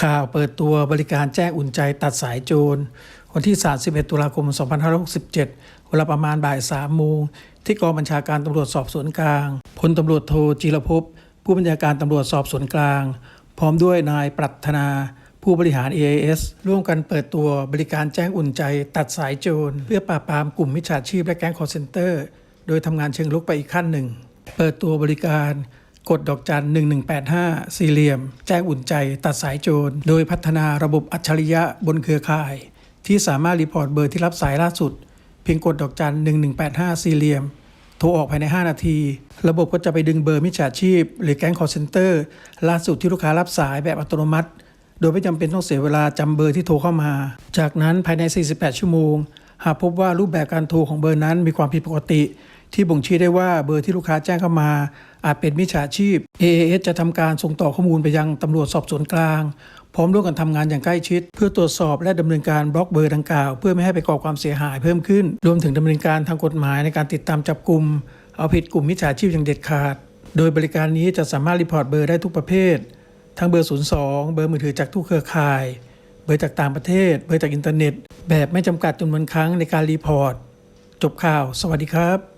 ข่าวเปิดตัวบริการแจ้งอุ่นใจตัดสายโจร วันที่ 31 ตุลาคม 2567 เวลาประมาณบ่าย 3 โมง ที่กองบัญชาการตำรวจสอบสวนกลาง พลตำรวจโทจิรภพ ผู้บัญชาการตำรวจสอบสวนกลาง พร้อมด้วยนายปรัถนา ผู้บริหาร AIS ร่วมกันเปิดตัวบริการแจ้งอุ่นใจตัดสายโจร เพื่อปราบปรามกลุ่มมิจฉาชีพและแก๊งคอร์เซนเตอร์ โดยทำงานเชิงลุกไปอีกขั้นหนึ่ง เปิดตัวบริการ กดดอกจัน 1185 สี่เหลี่ยม แจ้งอุ่นใจ ตัดสายโจร โดยพัฒนาระบบอัจฉริยะบนเครือข่าย ที่สามารถรีพอร์ตเบอร์ที่รับสายล่าสุด เพียงกดดอกจัน 1185 สี่เหลี่ยม โทรออกภายใน 5 นาที ระบบก็จะไปดึงเบอร์มิจฉาชีพ หรือแก๊งคอร์เซนเตอร์ล่าสุดที่ลูกค้ารับสายแบบอัตโนมัติ โดยไม่จำเป็นต้องเสียเวลาจำเบอร์ที่โทรเข้ามา จากนั้นภายใน 48 ชั่วโมง หากพบว่ารูปแบบการโทรของเบอร์นั้นมีความผิดปกติ ที่บ่งชี้ได้ว่าเบอร์ที่ลูกค้าแจ้งเข้ามา อาจเป็นมิจฉาชีพ AAS จะทำการส่งต่อข้อมูลไปยังตำรวจสอบสวนกลาง พร้อมร่วมกันทำงานอย่างใกล้ชิด เพื่อตรวจสอบและดำเนินการบล็อกเบอร์ดังกล่าว เพื่อไม่ให้ไปก่อความเสียหายเพิ่มขึ้น รวมถึงดำเนินการทางกฎหมายในการติดตามจับกลุ่มเอาผิดกลุ่มมิจฉาชีพอย่างเด็ดขาด โดยบริการนี้จะสามารถรีพอร์ตเบอร์ได้ทุกประเภท ทั้งเบอร์ 02 เบอร์มือถือจากทุกเครือข่าย เบอร์จากต่างประเทศ เบอร์จากอินเทอร์เน็ต แบบไม่จำกัดจำนวนครั้งในการรีพอร์ต จบข่าว สวัสดีครับ